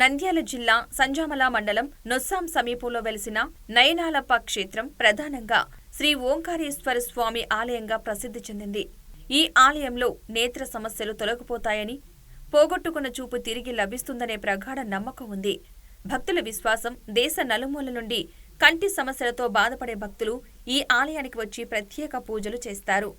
నంద్యాల జిల్లా సంజామల మండలం నొస్సాం సమీపంలో వెలిసిన నయనాలప్ప క్షేత్రం ప్రధానంగా శ్రీ ఓంకారేశ్వర స్వామి ఆలయంగా ప్రసిద్ధి చెందింది. ఈ ఆలయంలో నేత్ర సమస్యలు తొలగిపోతాయని పోగొట్టుకున్న చూపు తిరిగి లభిస్తుందనే ప్రగాఢ నమ్మకం ఉంది. భక్తుల విశ్వాసం దేశ నలుమూల నుండి కంటి సమస్యలతో బాధపడే భక్తులు ఈ ఆలయానికి వచ్చి ప్రత్యేక పూజలు చేస్తారు.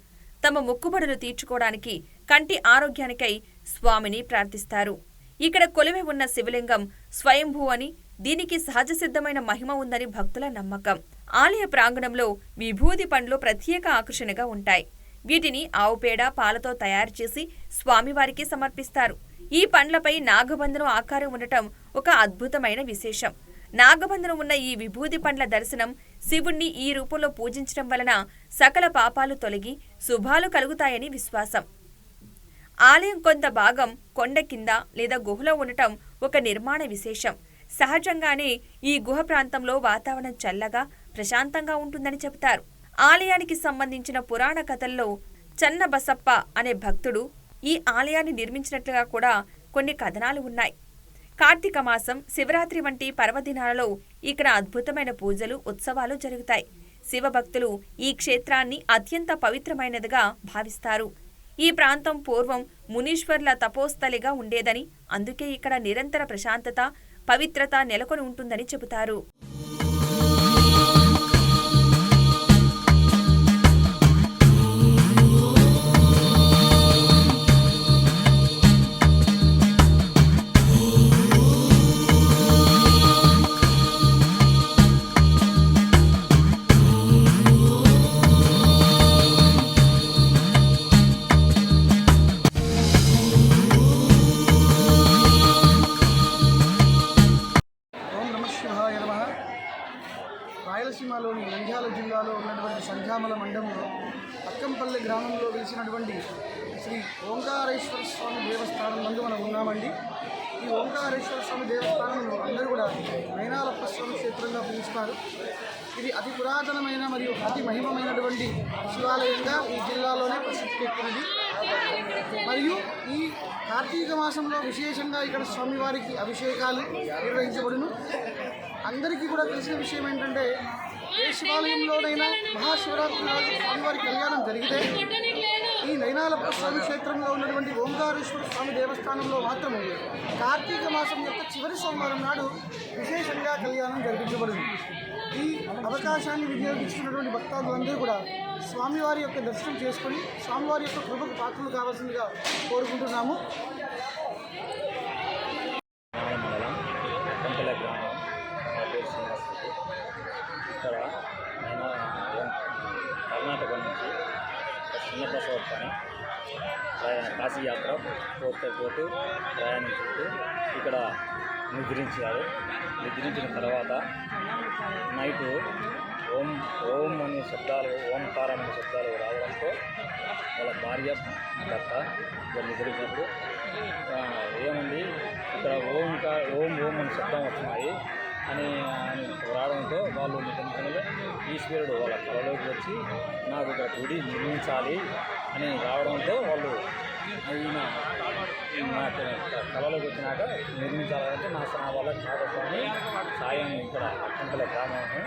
తమ మొక్కుబడులు తీర్చుకోవడానికి కంటి ఆరోగ్యానికై స్వామిని ప్రార్థిస్తారు. ఇక్కడ కొలివి ఉన్న శివలింగం స్వయంభూ అని దీనికి సహజసిద్ధమైన మహిమ ఉందని భక్తుల నమ్మకం. ఆలయ ప్రాంగణంలో విభూది పండ్లు ప్రత్యేక ఆకర్షణగా ఉంటాయి. వీటిని ఆవు పేడ పాలతో తయారు చేసి స్వామివారికి సమర్పిస్తారు. ఈ పండ్లపై నాగబంధనం ఆకారం ఉండటం ఒక అద్భుతమైన విశేషం. నాగబంధనం ఉన్న ఈ విభూది పండ్ల దర్శనం శివుణ్ణి ఈ రూపంలో పూజించడం వలన సకల పాపాలు తొలగి శుభాలు కలుగుతాయని విశ్వాసం. ఆలయం కొంత భాగం కొండ కింద లేదా గుహలో ఉండటం ఒక నిర్మాణ విశేషం. సహజంగానే ఈ గుహ ప్రాంతంలో వాతావరణం చల్లగా ప్రశాంతంగా ఉంటుందని చెబుతారు. ఆలయానికి సంబంధించిన పురాణ కథల్లో చన్న బసప్ప అనే భక్తుడు ఈ ఆలయాన్ని నిర్మించినట్లుగా కూడా కొన్ని కథనాలు ఉన్నాయి. కార్తీక మాసం శివరాత్రి వంటి పర్వదినాలలో ఇక్కడ అద్భుతమైన పూజలు ఉత్సవాలు జరుగుతాయి. శివభక్తులు ఈ క్షేత్రాన్ని అత్యంత పవిత్రమైనదిగా భావిస్తారు. ఈ ప్రాంతం పూర్వం మునీశ్వర్ల తపోస్థలిగా ఉండేదని అందుకే ఇక్కడ నిరంతర ప్రశాంతత పవిత్రత నెలకొని ఉంటుందని చెబుతారు. రాయలసీమలోని నంద్యాల జిల్లాలో ఉన్నటువంటి సంధ్యామల మండలంలో అక్కంపల్లి గ్రామంలో వెలిసినటువంటి శ్రీ ఓంకారేశ్వర స్వామి దేవస్థానం నందు మనం ఉన్నామండి. ఈ ఓంకారేశ్వర స్వామి దేవస్థానంలో అందరూ కూడా నైనాలప్ప స్వామి క్షేత్రంగా పిలుస్తారు. ఇది అతి పురాతనమైన మరియు అతి మహిమమైనటువంటి శివాలయంగా ఈ జిల్లాలోనే ప్రసిద్ధి ప్రసిద్ధికెక్కినది మరియు ఈ కార్తీక మాసంలో విశేషంగా ఇక్కడ స్వామివారికి అభిషేకాలు నిర్వహించబడును. అందరికీ కూడా తెలిసిన విషయం ఏంటంటే ఏ శివాలయంలోనైనా మహాశివరాత్రి రోజు స్వామివారి కళ్యాణం జరిగితే ఈ నయనాల స్వామి క్షేత్రంలో ఉన్నటువంటి ఓంకారేశ్వర స్వామి దేవస్థానంలో మాత్రమే కార్తీక మాసం యొక్క చివరి సోమవారం నాడు విశేషంగా కళ్యాణం జరిపించబడింది. ఈ అవకాశాన్ని వినియోగించుకున్నటువంటి భక్తాదులందరూ కూడా స్వామివారి యొక్క దర్శనం చేసుకొని స్వామివారి యొక్క కృపకు పాత్రలు కావాల్సిందిగా కోరుకుంటున్నాము. చిన్న ప్రసవత్తాను కాశీ కాశీయాత్ర పోతే పోతూ ప్రయాణించుతూ ఇక్కడ నిద్రించారు నిద్రించిన తర్వాత నైట్ ఓం ఓం అనే శబ్దాలు ఓంకారం అనే శబ్దాలు రావడంతో వాళ్ళ భార్య భర్త వాళ్ళు నిద్రించినప్పుడు ఏముంది? ఇక్కడ ఓంకార ఓం ఓం అని శబ్దం వస్తున్నాయి. అని రావడంతో వాళ్ళు నిజంగా ఈశ్వరుడు వాళ్ళ కళలోకి వచ్చి నాకు ఇక్కడ గుడి నిర్మించాలి అని రావడంతో వాళ్ళు ఈయన నాకు కళలోకి వచ్చినాక నిర్మించాలంటే నా సహా వాళ్ళకి కాకపోతే సాయం ఇక్కడ అక్కంపల గ్రామాన్ని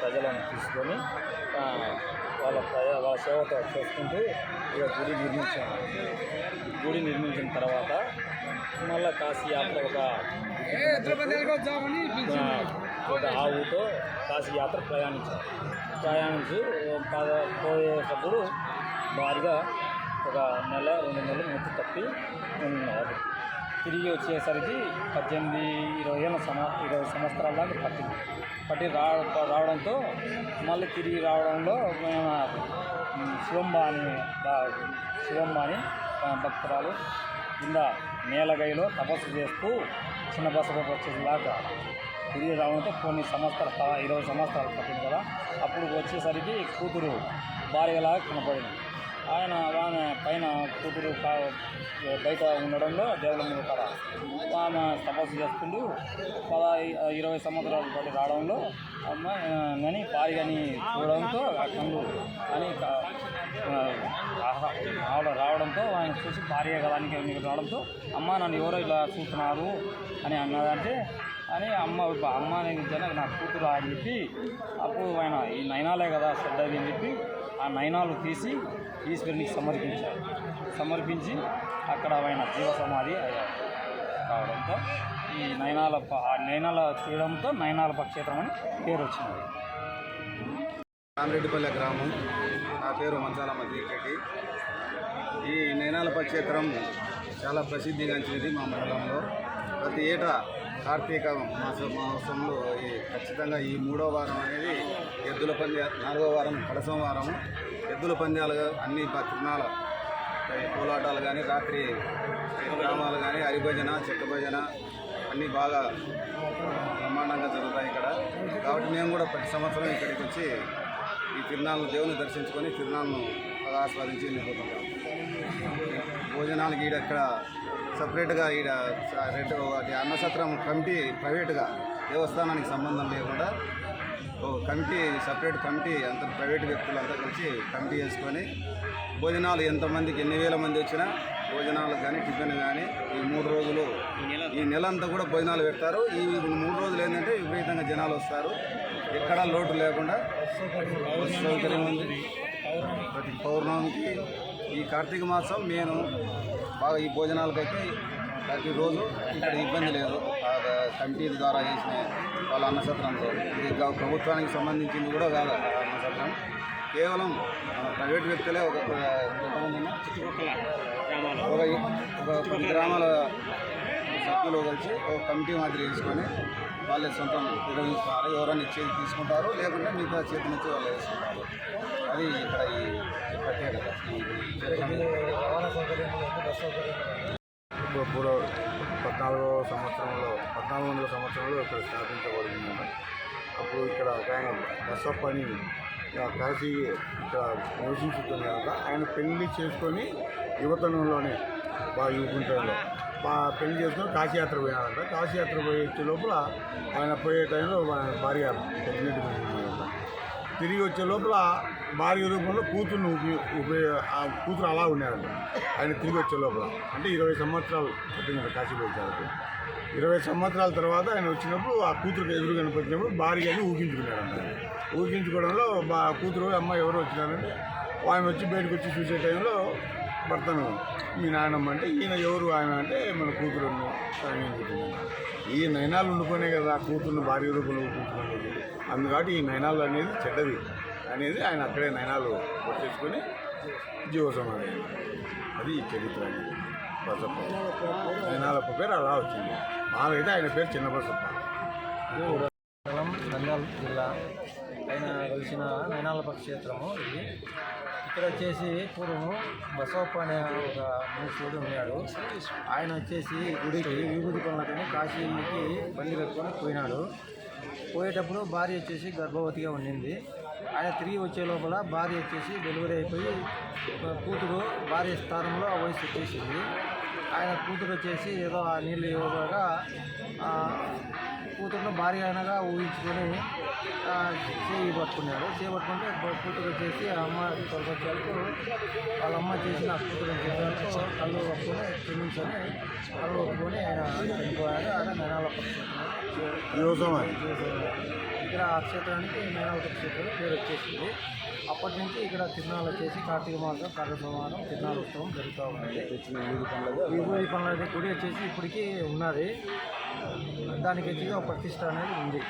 ప్రజలను తీసుకొని వాళ్ళ ప్రజ వాళ్ళ సేవతో చేసుకుంటూ ఇక గుడి నిర్మించాను. గుడి నిర్మించిన తర్వాత మళ్ళీ కాశీ యాత్ర ఒక ఒక ఆవుతో కాశీ యాత్ర ప్రయాణించారు. ప్రయాణించి పోయేటప్పుడు భారీగా ఒక నెల రెండు నెలలు ముత్తు తప్పి ఉన్నారు. తిరిగి వచ్చేసరికి పద్దెనిమిది ఇరవై ఏళ్ళ సమ ఇరవై సంవత్సరాల దాకా పట్టింది. పట్టి రా రావడంతో మళ్ళీ తిరిగి రావడంలో శివంబాని శివంబాని భక్తురాలు కింద నీలగైలో తపస్సు చేస్తూ చిన్న బస వచ్చేలాగా తిరిగి రావడంతో కొన్ని సంవత్సరాలు ప- ఇరవై సంవత్సరాలు పట్టింది కదా. అప్పుడు వచ్చేసరికి కూతురు భార్యలాగా కనపడింది. ఆయన ఆమె పైన కూతురు బయట ఉండడంలో దేవుళ్ళ మీద ఆమె తపస్సు చేసుకుంటూ పద ఇరవై సంవత్సరాల పాటు రావడంలో అమ్మ నని పారి చూడడంతో కళ్ళు అని రావడం రావడంతో ఆయన చూసి భార్య కదా నీకు రావడంతో అమ్మ నన్ను ఎవరో ఇలా చూస్తున్నారు? అని అన్నదంటే అని అమ్మ అమ్మ అనేది నా కూతురు అని చెప్పి అప్పుడు ఆయన ఈ నయనాలే కదా శ్రద్ధది అని చెప్పి ఆ నయనాలు తీసి ఈశ్వరునికి సమర్పించారు. సమర్పించి అక్కడ ఆయన జీవ సమాధి అయ్యారు. కావడంతో ఈ నయనాల ఆ నయనాల తీయడంతో నయనాల క్షేత్రం అని పేరు వచ్చింది. రామరెడ్డిపల్లె గ్రామం. నా పేరు మంచాల మధ్య రెడ్డి ఈ నేనాల క్షేత్రం చాలా ప్రసిద్ధిగాంచినది మా మండలంలో. ప్రతి ఏటా కార్తీక మాస మాసంలో ఈ ఖచ్చితంగా ఈ మూడో వారం అనేది ఎద్దుల పంద్య నాలుగో వారం కడసం వారము ఎద్దుల పంద్యాలు అన్ని తిరణాల కోలాటాలు కానీ రాత్రి గ్రామాలు కానీ హరిభజన చెక్క భజన అన్నీ బాగా బ్రహ్మాండంగా జరుగుతాయి ఇక్కడ. కాబట్టి మేము కూడా ప్రతి సంవత్సరం ఇక్కడికి వచ్చి ఈ తిరునాళ్ళను దేవుని దర్శించుకొని తిరునాళ్ళను బాగా ఆస్వాదించి వెళ్ళిపోతుంటాం భోజనాలకి ఈడ ఇక్కడ సపరేట్గా ఈడ రెండు ఒకటి అన్నసత్రం కమిటీ ప్రైవేట్గా దేవస్థానానికి సంబంధం లేకుండా ఓ కమిటీ సపరేట్ కమిటీ అంత ప్రైవేట్ వ్యక్తులంతా కలిసి కమిటీ చేసుకొని భోజనాలు ఎంతమందికి ఎన్ని వేల మంది వచ్చినా భోజనాలు కానీ టిఫిన్ కానీ ఈ మూడు రోజులు ఈ నెల అంతా. కూడా భోజనాలు పెడతారు. ఈ మూడు రోజులు ఏంటంటే విపరీతంగా జనాలు వస్తారు. ఎక్కడా లోటు లేకుండా సౌకర్యం ఉంది ప్రతి పౌర్ణమికి ఈ కార్తీక మాసం నేను బాగా ఈ భోజనాలకైతే ప్రతిరోజు ఇక్కడ ఇబ్బంది లేదు. కమిటీ ద్వారా చేసిన వాళ్ళ అన్నసత్రంతో. ఇది ప్రభుత్వానికి సంబంధించింది కూడా కాదు అన్నసత్రం. కేవలం ప్రైవేట్ వ్యక్తులే ఒక ఒక- గ్రామాల సభ్యులు కలిసి ఒక కమిటీ మాదిరి వేసుకొని వాళ్ళే సొంతం నిర్వహిస్తున్నారు ఎవరైనా ఇచ్చేది తీసుకుంటారు లేకుంటే మిగతా చేతి నుంచి వాళ్ళు వేసుకుంటారు. అది ఇక్కడ ఈ ఈ ఇప్పుడు పూర్వ పద్నాలుగో సంవత్సరంలో పద్నాలుగు వందల సంవత్సరంలో ఇక్కడ స్థాపించబడిందన్నమాట అప్పుడు ఇక్కడ ఒక ఆయన బసప్ప అని కాశీ ఇక్కడ నివసించుతున్నారట ఆయన పెళ్ళి చేసుకొని యువతనంలోనే బాగా యువకుంటలో బా పెళ్ళి చేసుకొని కాశీయాత్ర పోయినారంట. కాశీయాత్ర పోయే వచ్చే లోపల ఆయన పోయే టైంలో ఆయన భార్య ప్రెగ్నెంట్ తిరిగి వచ్చే లోపల భార్య రూపంలో కూతుర్ని ఉపయోగ ఉపయోగ ఆ కూతురు అలా ఉన్నాడంట ఆయన తిరిగి వచ్చే లోపల. అంటే ఇరవై సంవత్సరాలు పట్టిందంట కాశీలో వచ్చారు ఇరవై సంవత్సరాల తర్వాత ఆయన వచ్చినప్పుడు ఆ కూతురు ఎదురు కనిపించినప్పుడు భార్య అని ఊహించుకున్నాడంట ఊహించుకోవడంలో బా కూతురు అమ్మ ఎవరు వచ్చినారంటే ఆయన వచ్చి బయటకు వచ్చి చూసే టైంలో భర్తను మీ నాయనమ్మ అంటే ఈయన ఎవరు ఆయన అంటే మన కూతురు ఈ నయనాలు ఉండుకునే కదా ఆ కూతురుని భార్య రూపంలో ఊహించుకునేది అందుకని ఈ నయనాలు అనేది చెడ్డది. అనేది ఆయన అక్కడే నయనాలు కొట్టేసుకొని జీవ అది ఈ చరిత్ర బసప్ప. నయనాలప్ప పేరు అలా వచ్చింది. మాలైతే ఆయన పేరు చిన్న బసప్ప. నంద్యాల జిల్లా. ఆయన వెలిసిన నయనాలప్ప క్షేత్రము ఇది. ఇక్కడ వచ్చేసి పూర్వము బసవప్ప అనే ఒక మనుషుడు ఉన్నాడు. ఆయన వచ్చేసి గుడికి విభూతి పనులకని కాశీకి బండి కట్టుకొని పోయినాడు. పోయేటప్పుడు భార్య వచ్చేసి గర్భవతిగా ఉండింది. ఆయన తిరిగి వచ్చే లోపల భార్య వచ్చేసి డెలివరీ అయిపోయి కూతురు భార్య స్థానంలో ఆ వయసు వచ్చేసింది. ఆయన కూతురు వచ్చేసి ఏదో ఆ నీళ్ళు ఇవ్వగా కూతురును భార్య అయినగా ఊహించుకొని చేయి పట్టుకున్నాడు. చేయి పట్టుకుంటే కూతురు వచ్చేసి ఆ అమ్మ తొలగొచ్చేందుకు వాళ్ళ అమ్మ చేసి కూతురు చెప్పేందుకు కళ్ళు పట్టుకొని క్షమించని కళ్ళు పట్టుకొని ఆయన చనిపోయాడు. ఆయన నెనాల సమాధి ఇక్కడ ఆ క్షేత్రానికి మేనావత క్షేత్రం పేరు వచ్చేసింది. అప్పటి నుంచి ఇక్కడ తిరునాళ్ళు వచ్చేసి కార్తీక మాసం కర్ర సోమవారం తిరునాళ్ళ ఉత్సవం జరుగుతూ ఉంది విభూతి పండుగ గుడి వచ్చేసి ఇప్పటికీ ఉన్నది. దానికి వచ్చి ఒక ప్రతిష్ట అనేది ఉంది.